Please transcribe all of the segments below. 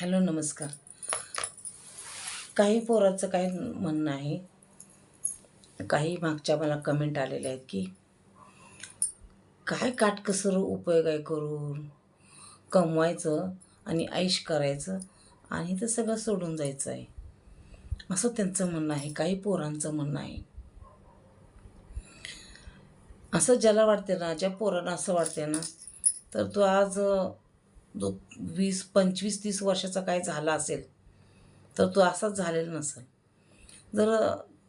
Hello नमस्कार. काही पोराचं काय म्हणणं आहे. काही मागच्या मला कमेंट आलेल्या आहेत की काय काटकसर उपयोग आहे करून कमवायचं आणि ऐश करायचं आणि ते सगळं सोडून जायचं आहे. असं त्यांचं म्हणणं आहे काही पोरांचं म्हणणं आहे. असं ज्याला वाटते ना ज्या पोरांना असं वाटते ना तर तो आज जो वीस पंचवीस तीस वर्षाचा काय झाला असेल तर तो असाच झालेला नसेल. जर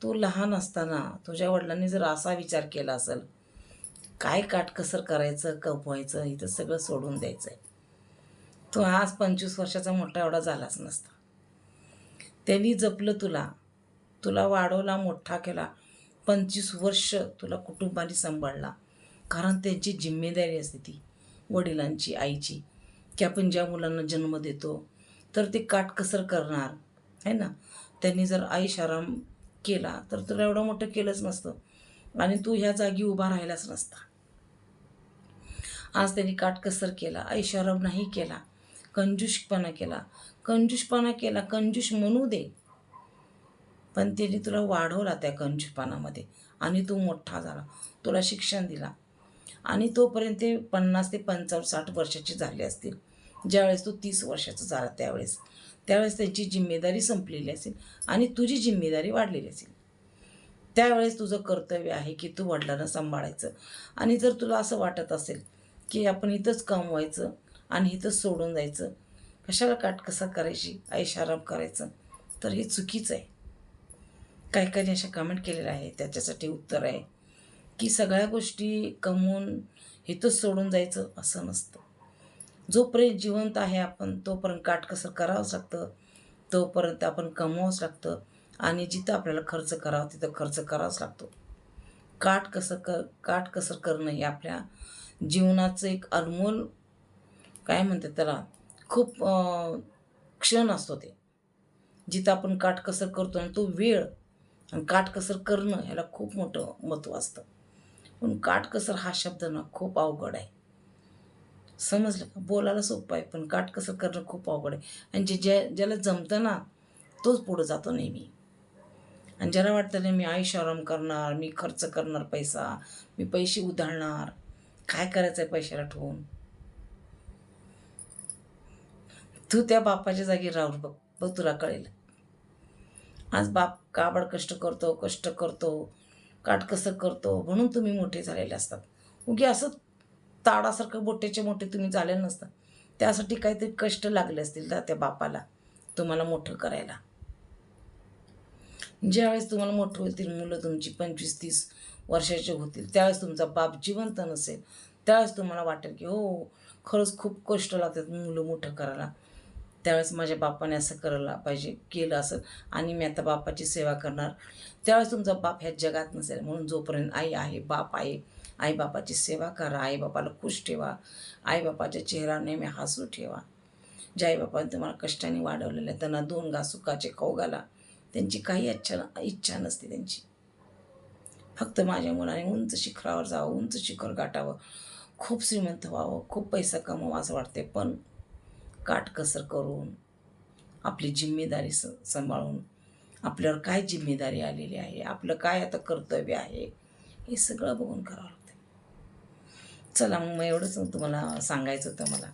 तू लहान असताना तुझ्या वडिलांनी जर असा विचार केला असेल काय काटकसर करायचं कपवायचं इथं सगळं सोडून द्यायचं आहे तो आज पंचवीस वर्षाचा मोठा एवढा झालाच नसता. त्यांनी जपलं तुला तुला वाढवला मोठा केला पंचवीस वर्ष तुला कुटुंबाने सांभाळला कारण त्यांची जिम्मेदारी असते ती वडिलांची आईची. की आपण ज्या मुलांना जन्म देतो तर ते काटकसर करणार आहे ना? त्यांनी जर आईश आराम केला तर तुला एवढं मोठं केलंच नसतं. आणि तू ह्या जागी उभा राहिलाच नसता. आज त्यांनी काटकसर केला ऐशाराम नाही केला कंजूषपणा केला. कंजूषपणा केला कंजूष म्हणू दे. पण त्यांनी तुला वाढवला त्या कंजूषपणामध्ये आणि तू मोठा झाला. तुला शिक्षण दिला. आणि तोपर्यंत ते पन्नास ते पंचावन्न साठ वर्षाचे झाले असतील. ज्यावेळेस तू तीस वर्षाचा झाला त्यावेळेस. त्यावेळेस त्यांची जिम्मेदारी संपलेली असेल आणि तुझी जिम्मेदारी वाढलेली असेल. त्यावेळेस तुझं कर्तव्य आहे की तू वडिलांना सांभाळायचं. आणि जर तुला असं वाटत असेल की आपण इथंच कमवायचं आणि इथंच सोडून जायचं कशाला काटकसा करायची ऐशाराम करायचं तर हे चुकीचं आहे. काही काही अशा कमेंट केलेल्या आहे त्याच्यासाठी उत्तर आहे की सगळ्या गोष्टी कमवून इथंच सोडून जायचं असं नसतं. जोपर्यंत जिवंत आहे आपण तोपर्यंत काटकसर करावंच लागतं. तोपर्यंत आपण कमवावंच लागतं. आणि जिथं आपल्याला खर्च करावा तिथं खर्च करावाच लागतो. काटकसर क काट करणं हे आपल्या जीवनाचं एक अनमोल काय म्हणतात त्याला खूप क्षण असतो ते. जिथं आपण काटकसर करतो आणि तो वेळ आणि काटकसर करणं ह्याला खूप मोठं महत्त्व असतं. पण काटकसर हा शब्द ना खूप अवघड आहे. समजलं का? बोलायला सोपं आहे पण काटकसर करणं खूप अवघड आहे. आणि जे ज्या ज्याला जमतं ना तोच पुढं जातो नेहमी. आणि ज्याला वाटतं नाही मी आयुष आराम करणार मी खर्च करणार पैसा मी पैसे उधळणार काय करायचं आहे पैशाला ठेवून? तू त्या बापाच्या जागी राहून बघ बघ तुला कळेल. आज बाप काबड कष्ट करतो कष्ट करतो काटकसर करतो म्हणून तुम्ही मोठे झालेले असतात. उगी असं ताडासारखं मोठेचे मोठे तुम्ही झाले नसता. त्यासाठी काहीतरी कष्ट लागले असतील ना त्या बापाला तुम्हाला मोठं करायला. ज्यावेळेस तुम्हाला मोठं होतील मुलं तुमची पंचवीस तीस वर्षाचे होतील त्यावेळेस तुमचा बाप जिवंत नसेल त्यावेळेस तुम्हाला वाटेल की हो खरंच खूप कष्ट लागतात मुलं मोठं करायला. त्यावेळेस माझ्या बापाने असं करायला पाहिजे केलं असं आणि मी आता बापाची सेवा करणार. त्यावेळेस तुमचा बाप ह्या जगात नसेल म्हणून जोपर्यंत आई आहे बाप आहे आईबापाची सेवा करा आईबापाला खुश ठेवा आईबापाच्या चेहरा नेहमी हसू ठेवा. ज्या आईबापाने तुम्हाला कष्टाने वाढवलेलं आहे त्यांना दोन गा सुखाचे खाऊ घाला. त्यांची काही इच्छा इच्छा नसते त्यांची. फक्त माझ्या मुलाने उंच शिखरावर जावं उंच शिखर गाठावं. खूप श्रीमंत व्हावं खूप पैसा कमावा असं वाटते पण काटकसर करून आपली जिम्मेदारी स सांभाळून आपल्यावर काय जिम्मेदारी आलेली आहे आपलं काय आता कर्तव्य आहे हे सगळं बघून करावं लागतं चला मग एवढंच तुम्हाला सांगायचं होतं मला.